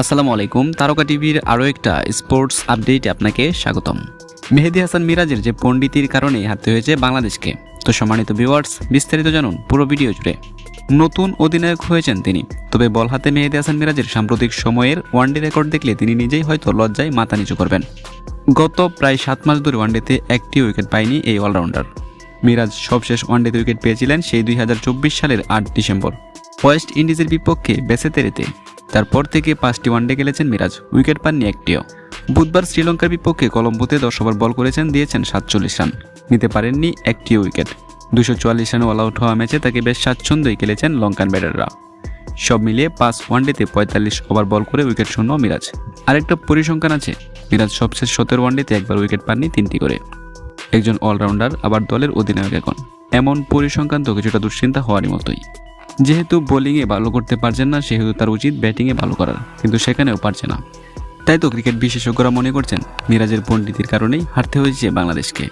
আসসালামু আলাইকুম, তারকা টিভির আরও একটা স্পোর্টস আপডেটে আপনাকে স্বাগতম। মেহেদি হাসান মিরাজের যে পণ্ডিতির কারণে হারতে হয়েছে বাংলাদেশকে। তো সম্মানিত ভিউয়ার্স বিস্তারিত জানুন পুরো ভিডিও জুড়ে। নতুন অধিনায়ক হয়েছেন তিনি, তবে বল হাতে মেহেদি হাসান মিরাজের সাম্প্রতিক সময়ের ওয়ানডে রেকর্ড দেখলে তিনি নিজেই হয়তো লজ্জায় মাথা নিচু করবেন। গত প্রায় সাত মাস ধরে ওয়ানডেতে একটি উইকেট পায়নি এই অলরাউন্ডার মিরাজ সবশেষ ওয়ানডেতে উইকেট পেয়েছিলেন সেই দুই হাজার চব্বিশ সালের আট ডিসেম্বর। ওয়েস্ট ইন্ডিজের বিপক্ষে বেসেতেরেতে তারপর থেকে পাঁচটি ওয়ানডে খেলেছেন মিরাজ, উইকেট পাননি একটিও। বুধবার শ্রীলঙ্কার বিপক্ষে কলম্বোতে দশ ওভার বল করেছেন, দিয়েছেন সাতচল্লিশ রান। নিতে পারেননি একটিও উইকেট। দুশো চুয়াল্লিশ রানে অল আউট হওয়া ম্যাচে তাকে বেশ স্বাচ্ছন্দ্যই খেলেছেন লঙ্কান ব্যাটাররা। সব মিলিয়ে পাঁচ ওয়ানডেতে পঁয়তাল্লিশ ওভার বল করে উইকেট শূন্য মিরাজ। আরেকটা পরিসংখ্যান আছে, মিরাজ সবশেষ সতেরো ওয়ানডেতে একবার উইকেট পাননি তিনটি করে। একজন অলরাউন্ডার আবার দলের অধিনায়ক এখন। এমন পরিসংখ্যান তো কিছুটা দুশ্চিন্তা হওয়ারই মতোই। যেহেতু বোলিংয়ে ভালো করতে পারছেন না, সেহেতু তার উচিত ব্যাটিংয়ে ভালো করার, কিন্তু সেখানেও পারছে না। তাই তো ক্রিকেট বিশেষজ্ঞরা মনে করছেন, মিরাজের পণ্ডিতির কারণেই হারতে হয়েছে বাংলাদেশকে।